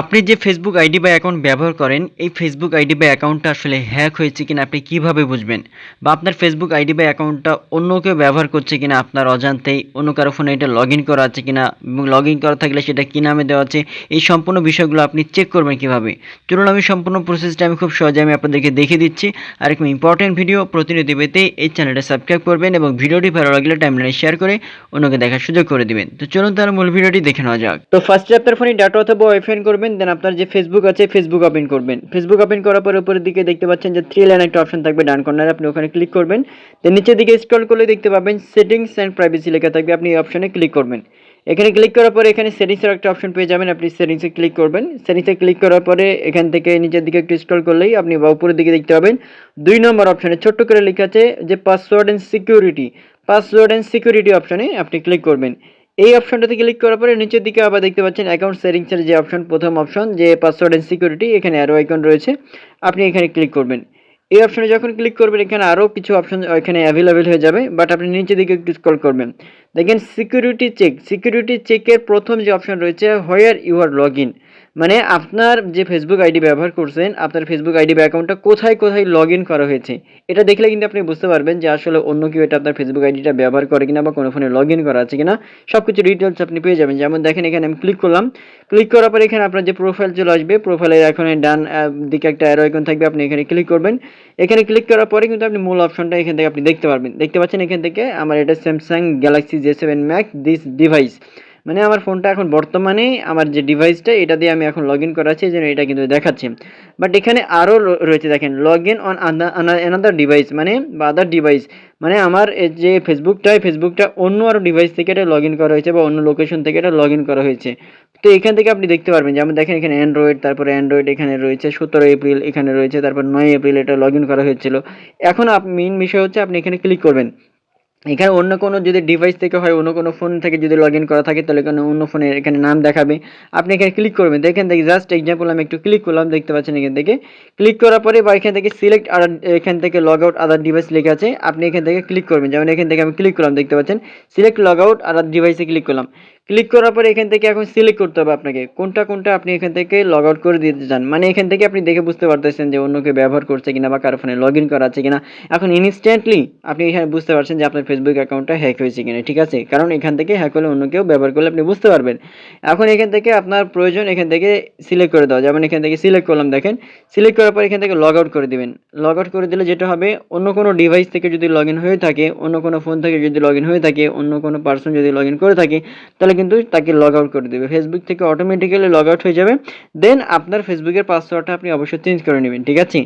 আপনি যে Facebook ID বা অ্যাকাউন্ট ব্যবহার করেন, এই ফেসবুক আইডি বা অ্যাকাউন্টটা আসলে হ্যাক হয়েছে কিনা আপনি কীভাবে বুঝবেন? বা আপনার ফেসবুক আইডি বা অ্যাকাউন্টটা অন্য কেউ ব্যবহার করছে কিনা আপনার অজান্তেই, অন্য কারও ফোনে এটা লগ ইন করা আছে কিনা, এবং লগ ইন করা থাকলে সেটা কী নামে দেওয়া আছে, এই সম্পূর্ণ বিষয়গুলো আপনি চেক করবেন কীভাবে? চলুন আমি সম্পূর্ণ প্রসেসটা আমি খুব সহজে আমি আপনাদেরকে দেখিয়ে দিচ্ছি। আর একটু ইম্পর্টেন্ট ভিডিও প্রতিনিধি পেতে এই চ্যানেলটা সাবস্ক্রাইব করবেন এবং ভিডিওটি ভালো লাগলে টাইমলাইনে শেয়ার করে অন্যকে দেখার সুযোগ করে দিবেন। তো চলুন তাহলে মূল ভিডিওটি দেখে নেওয়া যাক। তো ফার্স্টে আপনার ফোনে ডাটা অথবা ওয়াইফাই করবেন। দেন আপনার যে ফেসবুক আছে ফেসবুক ওপেন করবেন। ফেসবুক ওপেন করার পর উপরের দিকে দেখতে পাচ্ছেন যে থ্রি লাইন একটা অপশন থাকবে, ডান কর্নারে আপনি ওখানে ক্লিক করবেন। দেন নিচের দিকে স্ক্রল করলে দেখতে পাবেন সেটিংস অ্যান্ড প্রাইভেসি লেখা থাকবে, আপনি এই অপশনে ক্লিক করবেন। এখানে ক্লিক করার পরে এখানে সেটিংসের একটা অপশন পেয়ে যাবেন, আপনি সেটিংসে ক্লিক করবেন। সেটিংসে ক্লিক করার পরে এখান থেকে নিচের দিকে একটু স্ক্রল করলেই আপনি বা উপরের দিকে দেখতে পাবেন দুই নম্বর অপশনে ছোট্ট করে লেখা আছে যে password and security password and security অপশনে আপনি ক্লিক করবেন। এই অপশনটাতে ক্লিক করার পরে নিচের দিকে আবার দেখতে পাচ্ছেন অ্যাকাউন্ট সেটিংসের যে অপশন প্রথম অপশন যে পাসওয়ার্ড অ্যান্ড সিকিউরিটি এখানে আরও আইকন রয়েছে। আপনি এখানে ক্লিক করবেন। এই অপশনে যখন ক্লিক করবেন, এখানে আরও কিছু অপশন এখানে অ্যাভেলেবেল হয়ে যাবে বাট আপনি নিচের দিকে একটু স্ক্রল করবেন। দেখেন সিকিউরিটি চেক সিকিউরিটি চেকের প্রথম যে অপশন রয়েছে where you are log in মানে আপনার যে ফেসবুক আইডি ব্যবহার করছেন, আপনার ফেসবুক আইডি বা অ্যাকাউন্টটা কোথায় কোথায় লগ ইন করা হয়েছে, এটা দেখলে কিন্তু আপনি বুঝতে পারবেন যে আসলে অন্য কেউ এটা আপনার ফেসবুক আইডিটা ব্যবহার করে কিনা বা কোনো ফোনে লগ ইন করা আছে কিনা। সব কিছু ডিটেলস আপনি পেয়ে যাবেন। যেমন দেখেন, এখানে আমি ক্লিক করলাম। ক্লিক করার পরে এখানে আপনার যে প্রোফাইল চলে আসবে প্রোফাইলের এখন ডান দিকে একটা অ্যারো আইকন থাকবে, আপনি এখানে ক্লিক করবেন। এখানে ক্লিক করার পরে কিন্তু আপনি মূল অপশনটা এখান থেকে আপনি দেখতে পারবেন। দেখতে পাচ্ছেন এখান থেকে আমার এটা Samsung Galaxy J seven Max this device মানে আমার ফোনটা এখন বর্তমানে আমার যে ডিভাইসটা এটা দিয়ে আমি এখন লগ ইন করা আছে এই জন্য এটা কিন্তু দেখাচ্ছে। বাট এখানে আরও রয়েছে, দেখেন log in on another device মানে বা আদার ডিভাইস মানে আমার যে ফেসবুকটা ফেসবুকটা অন্য আরও ডিভাইস থেকে এটা লগ ইন করা হয়েছে বা অন্য লোকেশন থেকে এটা লগ ইন করা হয়েছে। তো এখান থেকে আপনি দেখতে পারবেন যেমন দেখেন, এখানে অ্যান্ড্রয়েড তারপরে অ্যান্ড্রয়েড এখানে রয়েছে, সতেরো এপ্রিল এখানে রয়েছে, তারপর নয় এপ্রিল এটা লগ ইন করা হয়েছিল। এখন মেইন বিষয় হচ্ছে আপনি এখানে ক্লিক করবেন। এখানে অন্য কোনো যদি ডিভাইস থেকে হয়, অন্য কোনো ফোন থেকে যদি লগ ইন করা থাকে, তাহলে কোনো অন্য ফোনে এখানে নাম দেখাবে। আপনি এখানে ক্লিক করবেন, দেখেন দেখি জাস্ট এক্সাম্পল আমি একটু ক্লিক করলাম, দেখতে পাচ্ছেন এখান থেকে। ক্লিক করার পরে বা এখান থেকে সিলেক্ট আর এখান থেকে লগ আউট আদার ডিভাইস লেখা আছে, আপনি এখান থেকে ক্লিক করবেন। যেমন এখান থেকে আমি ক্লিক করলাম, দেখতে পাচ্ছেন। সিলেক্ট লগ আউট আদার ডিভাইসে ক্লিক করলাম। ক্লিক করার পরে এখান থেকে এখন সিলেক্ট করতে হবে আপনাকে। কোনটা কোনটা আপনি এখান থেকে লগ আউট করে দিতে চান। মানে এখান থেকে আপনি দেখে বুঝতে পারতেছেন যে অন্য কেউ ব্যবহার করছে কিনা বা কারও ফোনে লগ ইন করা আছে কিনা। এখন ইনস্ট্যান্টলি আপনি এখানে বুঝতে পারছেন যে আপনার ফেসবুক অ্যাকাউন্টটা হ্যাক হয়েছে কিনা, ঠিক আছে? কারণ এখান থেকে হ্যাক হলে অন্য কেউ ব্যবহার করলে আপনি বুঝতে পারবেন। এখন এখান থেকে আপনার প্রয়োজন এখান থেকে সিলেক্ট করে দেওয়া। যেমন এখান থেকে সিলেক্ট করলাম, দেখেন। সিলেক্ট করার পর এখান থেকে লগ আউট করে দিবেন। লগ আউট করে দিলে যেটা হবে, অন্য কোনো ডিভাইস থেকে যদি লগ ইন হয়ে থাকে, অন্য কোনো ফোন থেকে যদি লগ ইন হয়ে থাকে, অন্য কোনো পার্সন যদি লগ ইন করে থাকে, তাহলে কিন্তু তাকে লগ আউট করে দেবে। ফেসবুক থেকে অটোমেটিক্যালি লগ আউট হয়ে যাবে। দেন আপনার ফেসবুকের পাসওয়ার্ডটা আপনি অবশ্যই চেঞ্জ করে নেবেন, ঠিক আছে?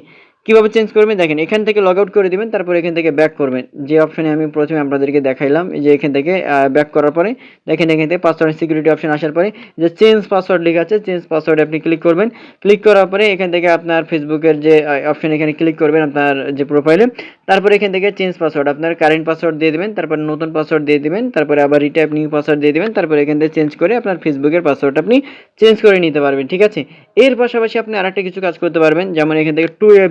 কীভাবে চেঞ্জ করবেন? দেখেন, এখান থেকে লগ আউট করে দিবেন, তারপর এখান থেকে ব্যাক করবেন। যে অপশানে আমি প্রথমে আপনাদেরকে দেখাইলাম যে এখান থেকে ব্যাক করার পরে, দেখেন এখান থেকে পাসওয়ার্ড সিকিউরিটি অপশন আসার পরে যে চেঞ্জ পাসওয়ার্ড লেখা আছে চেঞ্জ পাসওয়ার্ডে আপনি ক্লিক করবেন। ক্লিক করার পরে এখান থেকে আপনার ফেসবুকের যে অপশন এখানে ক্লিক করবেন আপনার যে প্রোফাইলে তারপরে এখান থেকে চেঞ্জ পাসওয়ার্ড আপনার কারেন্ট পাসওয়ার্ড দিয়ে দেবেন, তারপর নতুন পাসওয়ার্ড দিয়ে দেবেন, তারপরে আবার রিটাইপ নিউ পাসওয়ার্ড দিয়ে দেবেন, তারপরে এখান থেকে চেঞ্জ করে আপনার ফেসবুকের পাসওয়ার্ড আপনি চেঞ্জ করে নিতে পারবেন, ঠিক আছে? এর পাশাপাশি আপনি আরেকটা কিছু কাজ করতে পারবেন, যেমন এখান থেকে টু এ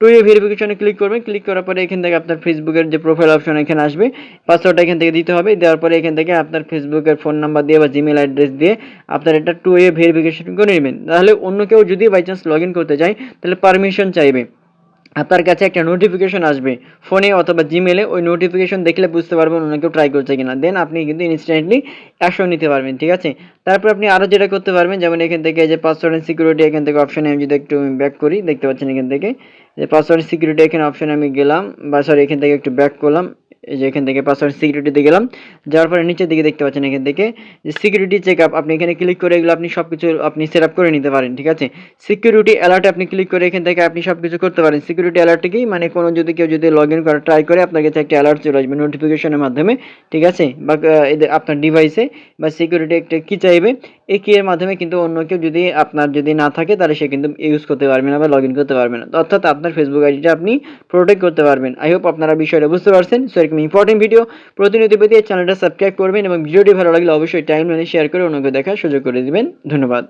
টু এ ভেরিফিকেশনে ক্লিক করবেন ক্লিক করার পরে এখান থেকে আপনার ফেসবুকের যে প্রোফাইল অপশন এখানে আসবে পাসওয়ার্ডটা এখান থেকে দিতে হবে, দেওয়ার পরে এখান থেকে আপনার ফেসবুকের ফোন নাম্বার দিয়ে বা জিমেল অ্যাড্রেস দিয়ে আপনার এটা টু এ ভেরিফিকেশন করে নেবেন। তাহলে অন্য কেউ যদি বাই চান্স লগ করতে চায়, তাহলে পারমিশন চাইবে। আপনার কাছে একটা নোটিফিকেশন আসবে। ফোনে অথবা জিমেলে ওই নোটিফিকেশন দেখলে বুঝতে পারবেন অন্য কেউ ট্রাই করছে কিনা। দেন আপনি কিন্তু ইনস্ট্যান্টলি অ্যাকশন নিতে পারবেন, ঠিক আছে? তারপর আপনি আরও যেটা করতে পারবেন, যেমন এখান থেকে যে পাসওয়ার্ড অ্যান্ড সিকিউরিটি এখান থেকে অপশানে আমি যদি একটু ব্যাক করি, দেখতে পাচ্ছেন এখান থেকে। যে পাসওয়ার্ড সিকিউরিটি এখানে অপশানে আমি গেলাম, বা সরি এখান থেকে একটু ব্যাক করলাম, এই যে এখান থেকে পাসওয়ার্ড সিকিউরিটিতে গেলাম, যাওয়ার পরে নিচের দিকে দেখতে পাচ্ছেন এখান থেকে যে সিকিউরিটি চেক আপ আপনি এখানে ক্লিক করে এগুলো আপনি সব কিছু আপনি সেট আপ করে নিতে পারেন, ঠিক আছে? সিকিউরিটি অ্যালার্টে আপনি ক্লিক করে এখান থেকে আপনি সব কিছু করতে পারেন। সিকিউরিটি অ্যালার্টে কি মানে কোনো যদি কেউ যদি লগ ইন করা ট্রাই করে, আপনার কাছে একটা অ্যালার্ট চলে আসবে নোটিফিকেশনের মাধ্যমে, ঠিক আছে? বা এদের আপনার ডিভাইসে বা সিকিউরিটি একটা কি চাইবে, এই কি এর মাধ্যমে কিন্তু অন্য কেউ যদি আপনার যদি না থাকে, তাহলে সে কিন্তু ইউজ করতে পারবে না বা লগ ইন করতে পারবে না। অর্থাৎ আপনার ফেসবুক আইডিটা আপনি প্রোটেক্ট করতে পারবেন। আই হোপ আপনারা বিষয়টা বুঝতে পারছেন। সো এরকম ইম্পর্টেন্ট ভিডিও প্রতিনিধি পেতে চ্যানেলটা সাবস্ক্রাইব করবেন এবং ভিডিওটি ভালো লাগলে অবশ্যই টাইম মানে শেয়ার করে অন্যকে দেখার সুযোগ করে দিবেন। ধন্যবাদ।